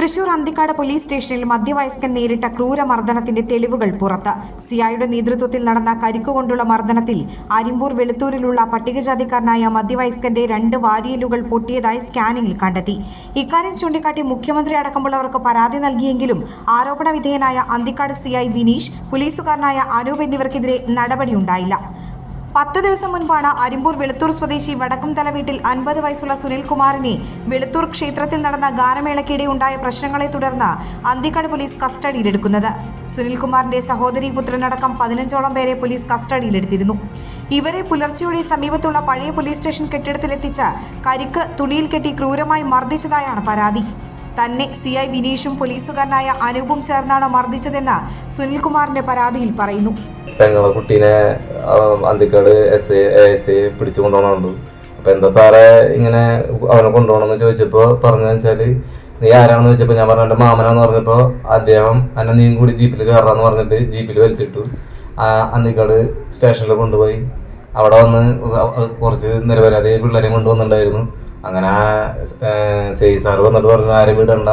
Thrissur Anthikad police സ്റ്റേഷനിൽ മധ്യവയസ്കൻ നേരിട്ട ക്രൂരമർദ്ദനത്തിന്റെ തെളിവുകൾ പുറത്ത്. സിഐയുടെ നേതൃത്വത്തിൽ നടന്ന കരിക്കുകൊണ്ടുള്ള മർദ്ദനത്തിൽ അരിമ്പൂർ വെളുത്തൂരിലുള്ള പട്ടികജാതിക്കാരനായ മധ്യവയസ്കന്റെ രണ്ട് വാരിയലുകൾ പൊട്ടിയതായി സ്കാനിംഗിൽ കണ്ടെത്തി. ഇക്കാര്യം ചൂണ്ടിക്കാട്ടി മുഖ്യമന്ത്രി അടക്കമുള്ളവർക്ക് പരാതി നൽകിയെങ്കിലും ആരോപണ വിധേയനായ അന്തിക്കാട് സിഐ വിനീഷ് പോലീസുകാരനായ അനൂപ് എന്നിവർക്കെതിരെ നടപടിയുണ്ടായില്ല. പത്ത് ദിവസം മുൻപാണ് അരിമ്പൂർ വെളുത്തൂർ സ്വദേശി വടക്കും വീട്ടിൽ അൻപത് വയസ്സുള്ള സുനിൽകുമാറിനെ വെളുത്തൂർ ക്ഷേത്രത്തിൽ നടന്ന ഗാനമേളയ്ക്കിടെ ഉണ്ടായ പ്രശ്നങ്ങളെ തുടർന്ന് അന്തിക്കാട് പോലീസ് കസ്റ്റഡിയിലെടുക്കുന്നത്. സുനിൽകുമാറിന്റെ സഹോദരി പുത്രനടക്കം പതിനഞ്ചോളം പേരെ പോലീസ് കസ്റ്റഡിയിലെടുത്തിരുന്നു. ഇവരെ പുലർച്ചെയോടെ സമീപത്തുള്ള പഴയ പോലീസ് സ്റ്റേഷൻ കെട്ടിടത്തിലെത്തിച്ച് കരിക്ക് തുണിയിൽ കെട്ടി ക്രൂരമായി മർദ്ദിച്ചതായാണ് പരാതി. തന്നെ സി ഐ വിനീഷും പോലീസുകാരനായ അനൂപും ചേർന്നാണ് മർദ്ദിച്ചതെന്ന് സുനിൽകുമാറിന്റെ പരാതിയിൽ പറയുന്നു. പെങ്ങളെ കുട്ടീനെ അന്തിക്കാട് എസ് എസ് എ പിടിച്ചു എന്താ സാറേ ഇങ്ങനെ അവനെ കൊണ്ടുപോകണമെന്ന് ചോദിച്ചപ്പോൾ പറഞ്ഞതെന്ന് വെച്ചാൽ നീ ആരാണെന്ന് ചോദിച്ചപ്പോൾ ഞാൻ പറഞ്ഞു എന്റെ മാമനാന്ന് പറഞ്ഞപ്പോൾ അദ്ദേഹം എന്നെ നീയും കൂടി ജീപ്പിൽ കയറാന്ന് പറഞ്ഞിട്ട് ജീപ്പിൽ വലിച്ചിട്ടു. അന്തിക്കാട് സ്റ്റേഷനിൽ കൊണ്ടുപോയി. അവിടെ വന്ന് കുറച്ച് നിരപരാധി പിള്ളേരെയും കൊണ്ടുവന്നിട്ടുണ്ടായിരുന്നു. അങ്ങനെ സേ സെയ് സാറ് വന്നിട്ട് പറഞ്ഞു ആരും വിടണ്ട.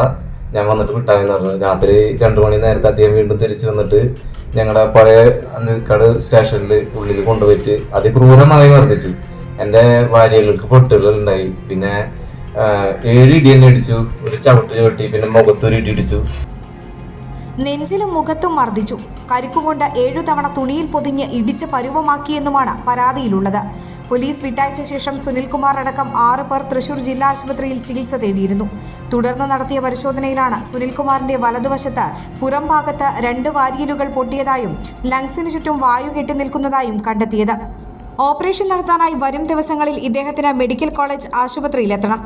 ഞാൻ വന്നിട്ട് വിട്ടാമെന്ന് പറഞ്ഞു. രാത്രി രണ്ടു മണി നേരത്തെ അദ്ദേഹം വീണ്ടും തിരിച്ചു വന്നിട്ട് ഞങ്ങളുടെ പഴയ നിൽക്കട് സ്റ്റേഷനിൽ ഉള്ളിൽ കൊണ്ടുപോയിട്ട് അതിക്രൂരമായി മർദ്ദിച്ചു. എന്റെ ഭാര്യകൾക്ക് പൊട്ടുകൾ ഉണ്ടായി പിന്നെ ഏഴ് ഇടി തന്നെ ഇടിച്ചു. ഒരു ചവിട്ട് ചവിട്ടി പിന്നെ മുഖത്തൊരു ഇടി ഇടിച്ചു. നെഞ്ചിലും മുഖത്തും മർദ്ദിച്ചു. കരിക്കുകൊണ്ട് ഏഴു തവണ തുണിയിൽ പൊതിഞ്ഞ് ഇടിച്ച് പരുവമാക്കിയെന്നുമാണ് പരാതിയിലുള്ളത്. പോലീസ് വിട്ടയച്ച ശേഷം സുനിൽകുമാർ അടക്കം ആറ് പേർ തൃശൂർ ജില്ലാ ആശുപത്രിയിൽ ചികിത്സ തേടിയിരുന്നു. തുടർന്ന് നടത്തിയ പരിശോധനയിലാണ് സുനിൽകുമാറിന്റെ വലതുവശത്ത് പുറം ഭാഗത്ത് രണ്ട് വാരിയലുകൾ പൊട്ടിയതായും ലങ്സിന് ചുറ്റും വായു കെട്ടി നിൽക്കുന്നതായും കണ്ടെത്തിയത്. ഓപ്പറേഷൻ നടത്താനായി വരും ദിവസങ്ങളിൽ ഇദ്ദേഹത്തിന് മെഡിക്കൽ കോളേജ് ആശുപത്രിയിലെത്തണം.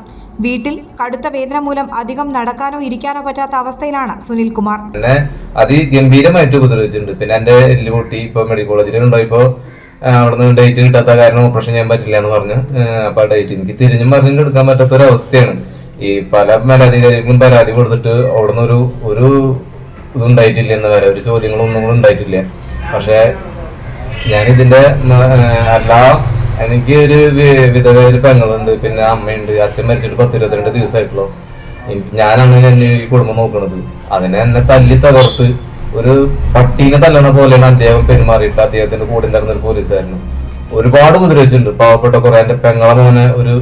വീട്ടിൽ കടുത്ത വേദന മൂലം അധികം നടക്കാനോ ഇരിക്കാനോ പറ്റാത്ത അവസ്ഥയിലാണ് സുനിൽകുമാർ. അതിഗംഭീരമായിട്ട് ഉപദ്രവിച്ചിട്ടുണ്ട്. പിന്നെ എന്റെ എല്ലുപൊട്ടി ഇപ്പൊ മെഡിക്കൽ കോളേജിലുണ്ടോ ഉണ്ടായിപ്പോൾ അവിടുന്ന് ഡേറ്റ് കിട്ടാത്ത കാരണം ഓപ്പറേഷൻ ചെയ്യാൻ പറ്റില്ല എന്ന് പറഞ്ഞു അപ്പോൾ ആ ഡേറ്റ് എനിക്ക് തിരിഞ്ഞും പറഞ്ഞും എടുക്കാൻ പറ്റാത്ത ഒരു അവസ്ഥയാണ് ഈ പല മേലധികാരികളും പരാതി കൊടുത്തിട്ട് അവിടുന്ന് ഒരു ഒരു ഇതുണ്ടായിട്ടില്ല എന്ന് വരെ ഒരു ചോദ്യങ്ങളൊന്നും കൂടെ ഉണ്ടായിട്ടില്ല. പക്ഷേ ഞാൻ ഇതിന്റെ എല്ലാ എനിക്ക് ഒരു വിധവ ഒരു പെങ്ങളുണ്ട്. പിന്നെ അമ്മയുണ്ട്. അച്ഛൻ മരിച്ചിട്ട് പത്ത് ഇരുപത്തിരണ്ട് ദിവസമായിട്ടുള്ളൂ ഞാനാണ് എന്നെ ഈ കുടുംബം നോക്കുന്നത് അതിനെ എന്നെ തല്ലി തകർത്ത് ഒരു പട്ടീനെ തല്ലണ പോലെയാണ് അദ്ദേഹം പെരുമാറിയിട്ട് അദ്ദേഹത്തിന്റെ കൂടെ ഉണ്ടായിരുന്ന ഒരു പോലീസായിരുന്നു ഒരുപാട് ഉപദ്രവിച്ചിട്ടുണ്ട്. പാവപ്പെട്ട കുറെ എന്റെ പെങ്ങളെ മോനെ ഒരു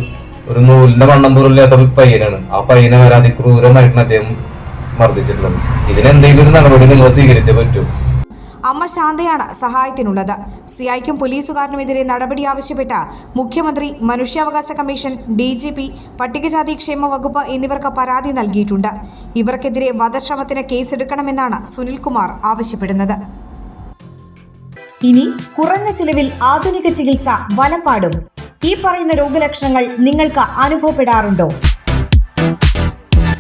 ഒരു നൂലിന്റെ വണ്ണം പോലില്ലാത്ത പയ്യനാണ്. ആ പയ്യനെ വരെ അതിക്രൂരമായിട്ടാണ് അദ്ദേഹം മർദ്ദിച്ചിട്ടുള്ളത്. ഇതിനെന്തെങ്കിലും ഒരു നടപടി നിങ്ങൾ സ്വീകരിച്ചേ പറ്റൂ. അമ്മ ശാന്തയാണ് സഹായത്തിനുള്ളത്. സിഐക്കും പോലീസുകാരനുമെതിരെ നടപടി ആവശ്യപ്പെട്ട മുഖ്യമന്ത്രി മനുഷ്യാവകാശ കമ്മീഷൻ ഡി ജി പി പട്ടികജാതി ക്ഷേമ വകുപ്പ് എന്നിവർക്ക് പരാതി നൽകിയിട്ടുണ്ട്. ഇവർക്കെതിരെ വധശ്രമത്തിന് കേസെടുക്കണമെന്നാണ് സുനിൽകുമാർ ആവശ്യപ്പെടുന്നത്. ഇനി കുറഞ്ഞ ചിലവിൽ ആധുനിക ചികിത്സ വലപ്പാടും ഈ പറയുന്ന രോഗലക്ഷണങ്ങൾ നിങ്ങൾക്ക് അനുഭവപ്പെടാറുണ്ടോ?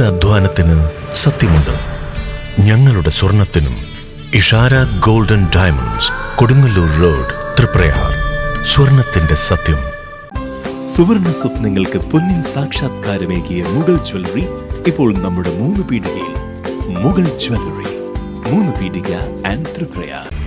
നിങ്ങളുടെ അധ്വാനത്തിന് സത്യമുണ്ട്. ഞങ്ങളുടെ സ്വർണത്തിനും Ishara golden diamonds Kodungallur road Thriprayar. സ്വർണത്തിന്റെ സത്യം. സുവർണ സ്വപ്നങ്ങൾക്ക് പൊന്നിൻ സാക്ഷാത്കാരമേകിയ മുഗൾ ജ്വല്ലറി ഇപ്പോൾ നമ്മുടെ മൂന്ന് പീടികയിൽ. മുഗൾ ജ്വല്ലറി മൂന്ന് പീടിക ആൻഡ് ത്രിപ്രയാർ